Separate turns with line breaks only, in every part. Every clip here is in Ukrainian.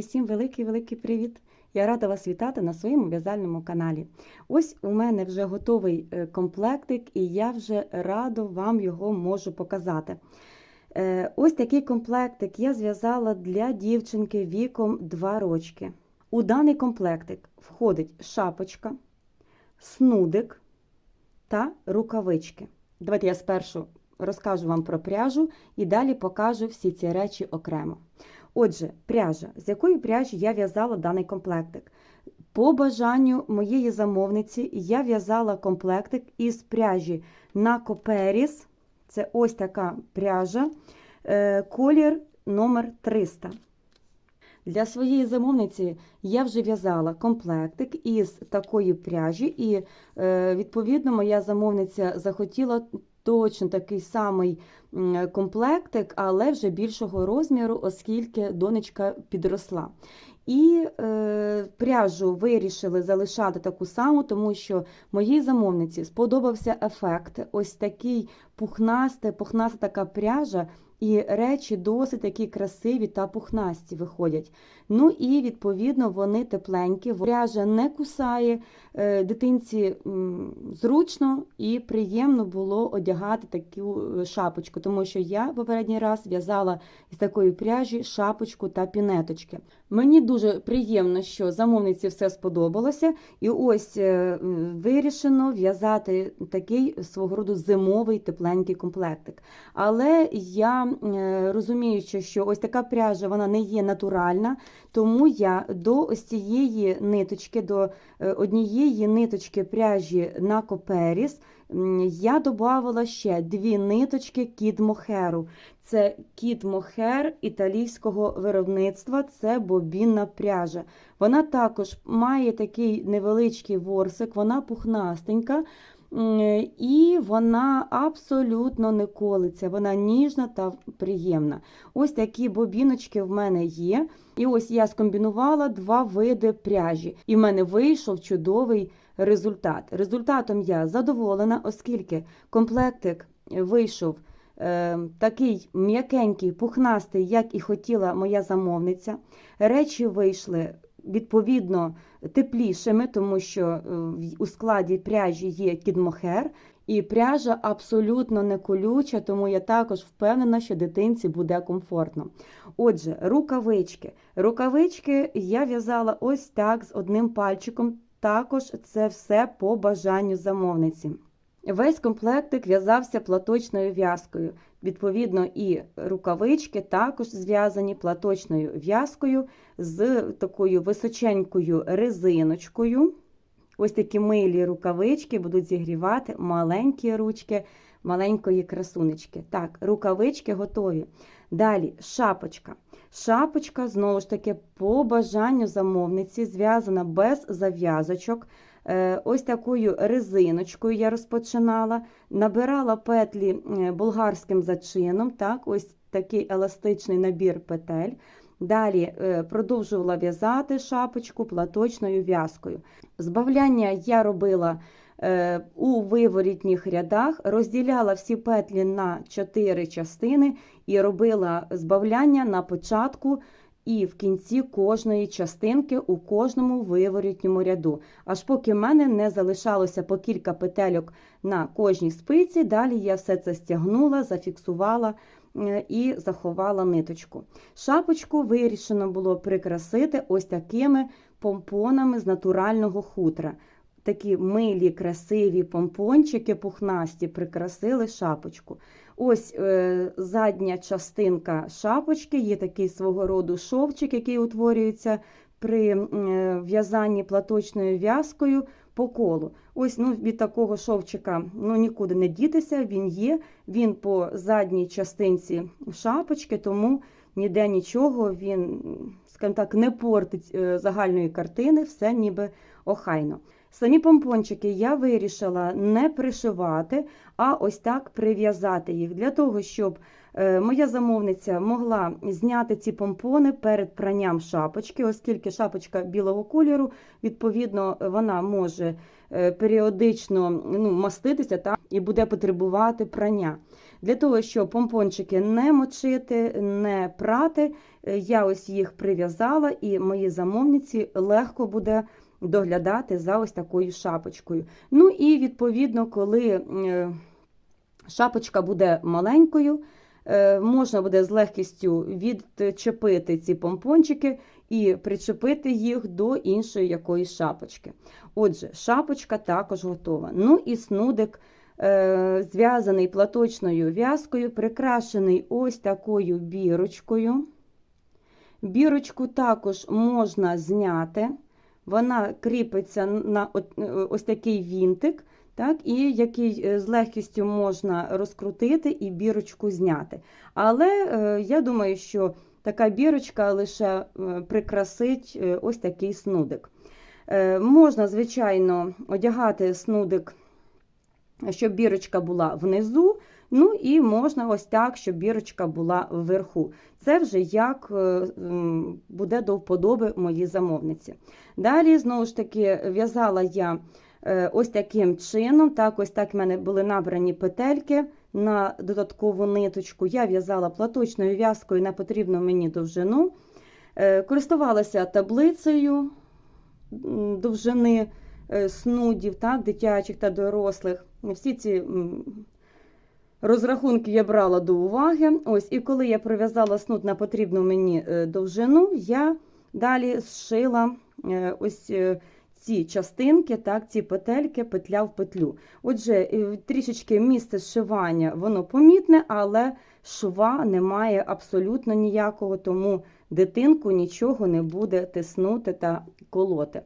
Усім великий-великий привіт! Я рада вас вітати на своєму в'язальному каналі. Ось у мене вже готовий е, комплектик, і я вже радо вам його можу показати. Е, Ось такий комплектик я зв'язала для дівчинки віком 2 рочки. У даний комплектик входить шапочка, снудик та рукавички. Давайте я спершу розкажу вам про пряжу і далі покажу всі ці речі окремо. Отже, пряжа, з якої пряжі я в'язала даний комплектик. По бажанню моєї замовниці я в'язала комплектик із пряжі на Коперіс. Це ось така пряжа, е, колір номер 300. Для своєї замовниці я вже в'язала комплектик із такої пряжі, і, е, відповідно, моя замовниця захотіла точно такий самий комплектик, але вже більшого розміру, оскільки донечка підросла. І е, пряжу вирішили залишати таку саму, тому що моїй замовниці сподобався ефект. Ось такий пухнасте, пухнаста така пряжа, і речі досить такі красиві та пухнасті виходять. Ну і відповідно вони тепленькі. Пряжа не кусає, е, дитинці м, зручно і приємно було одягати таку е, тому що я попередній раз в'язала із такої пряжі шапочку та пінеточки. Мені дуже приємно, що замовниці все сподобалося, і ось е, вирішено в'язати такий свого роду зимовий тепленький комплектик. Але я е, розуміючи, що ось така пряжа вона не є натуральна, тому я до ось цієї ниточки, до е, однієї ниточки пряжі на коперіс, я додавала ще дві ниточки кід мохеру. Це кіт мохер італійського виробництва, це бобінна пряжа. Вона також має такий невеличкий ворсик, вона пухнастенька. І вона абсолютно не колиться, вона ніжна та приємна. Ось такі бобіночки в мене є. І ось я скомбінувала два види пряжі, і в мене вийшов чудовий результат. Результатом я задоволена, оскільки комплектик вийшов е, такий м'якенький, пухнастий, як і хотіла моя замовниця. Речі вийшли відповідно теплішими, тому що е, у складі пряжі є кідмохер, і пряжа абсолютно не колюча, тому я також впевнена, що дитинці буде комфортно. Отже, рукавички. Рукавички я в'язала ось так з одним пальчиком. Також це все по бажанню замовниці. Весь комплектик в'язався платочною в'язкою. Відповідно, і рукавички також зв'язані платочною в'язкою з такою височенькою резиночкою. Ось такі милі рукавички будуть зігрівати маленькі ручки маленької красунечки. Так, рукавички готові. Далі шапочка. Шапочка, знову ж таки, по бажанню замовниці, зв'язана без зав'язочок. Е, Ось такою резиночкою я розпочинала, набирала петлі е, болгарським зачином, так, ось такий еластичний набір петель. Далі е, продовжувала в'язати шапочку платочною в'язкою. Збавляння я робила е, у виворітніх рядах, розділяла всі петлі на 4 частини і робила збавляння на початку і в кінці кожної частинки у кожному виворітньому ряду. Аж поки в мене не залишалося по кілька петельок на кожній спиці, далі я все це стягнула, зафіксувала і заховала ниточку. Шапочку вирішено було прикрасити ось такими помпонами з натурального хутра. Такі милі, красиві помпончики пухнасті прикрасили шапочку. Ось е, задня частинка шапочки, є такий свого роду шовчик, який утворюється при е, в'язанні платочною в'язкою по колу. Ось ну, від такого шовчика ну, нікуди не дітися, він є, він по задній частинці шапочки, тому ніде нічого, він, скажімо так, не портить е, загальної картини, все ніби охайно. Самі помпончики я вирішила не пришивати, а ось так прив'язати їх для того, щоб моя замовниця могла зняти ці помпони перед пранням шапочки, оскільки шапочка білого кольору, відповідно, вона може е, періодично ну, маститися та, і буде потребувати прання. Для того, щоб помпончики не мочити, не прати, е, я ось їх прив'язала, і моїй замовниці легко буде доглядати за ось такою шапочкою. Ну і відповідно, коли е, шапочка буде маленькою, е, можна буде з легкістю відчепити ці помпончики і причепити їх до іншої якоїсь шапочки. Отже, шапочка також готова. Ну і снудик е, зв'язаний платочною в'язкою, прикрашений ось такою бірочкою. Бірочку також можна зняти. Вона кріпиться на е, ось такий вінтик, так, і який е, з легкістю можна розкрутити і бірочку зняти. Але е, я думаю, що така бірочка лише е, прикрасить ось такий снудик. Можна, звичайно, одягати снудик, щоб бірочка була внизу. Ну і можна ось так, щоб бірочка була вверху. Це вже як буде до вподоби моїй замовниці. Далі, знову ж таки, в'язала я ось таким чином. Так, ось так в мене були набрані петельки на додаткову ниточку. Я в'язала платочною в'язкою на потрібну мені довжину. Е, Користувалася таблицею довжини е, снудів, так, дитячих та дорослих. Всі ці розрахунки я брала до уваги. Ось, і коли я прив'язала снуд на потрібну мені е, довжину, я далі зшила е, ось е, ці частинки, так, ці петельки, петля в петлю. Отже, трішечки місце зшивання воно помітне, але шва немає абсолютно ніякого, тому дитинку нічого не буде тиснути та колоти.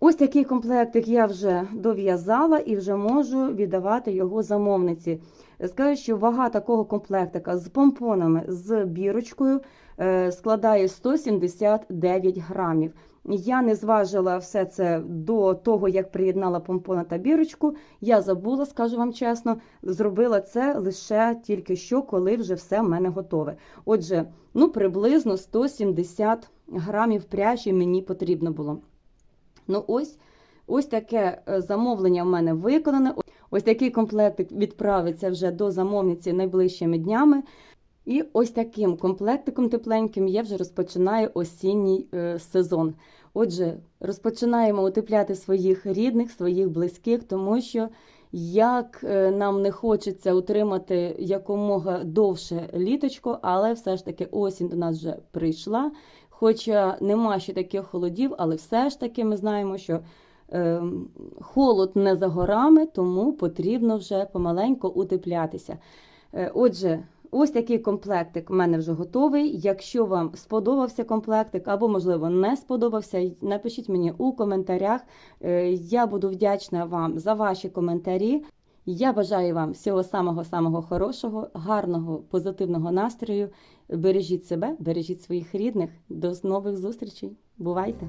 Ось такий комплектик я вже дов'язала і вже можу віддавати його замовниці. Скажу, що вага такого комплектика з помпонами, з бірочкою е, складає 179 грамів. Я не зважила все це до того, як приєднала помпона та бірочку. Я забула, скажу вам чесно, зробила це лише тільки що, коли вже все в мене готове. Отже, ну приблизно 170 грамів пряжі мені потрібно було. Ну, ось, ось таке е, замовлення в мене виконане. Ось такий комплектик відправиться вже до замовниці найближчими днями. І ось таким комплектиком тепленьким я вже розпочинаю осінній е, сезон. Отже, розпочинаємо утепляти своїх рідних, своїх близьких, тому що як е, нам не хочеться утримати якомога довше літочко, але все ж таки осінь до нас вже прийшла. Хоча нема ще таких холодів, але все ж таки ми знаємо, що е, холод не за горами, тому потрібно вже помаленьку утеплятися. Е, отже, ось такий комплектик в мене вже готовий. Якщо вам сподобався комплектик або, можливо, не сподобався, напишіть мені у коментарях. Е, я буду вдячна вам за ваші коментарі. Я бажаю вам всього самого-самого хорошого, гарного, позитивного настрою. Бережіть себе, бережіть своїх рідних. До нових зустрічей. Бувайте!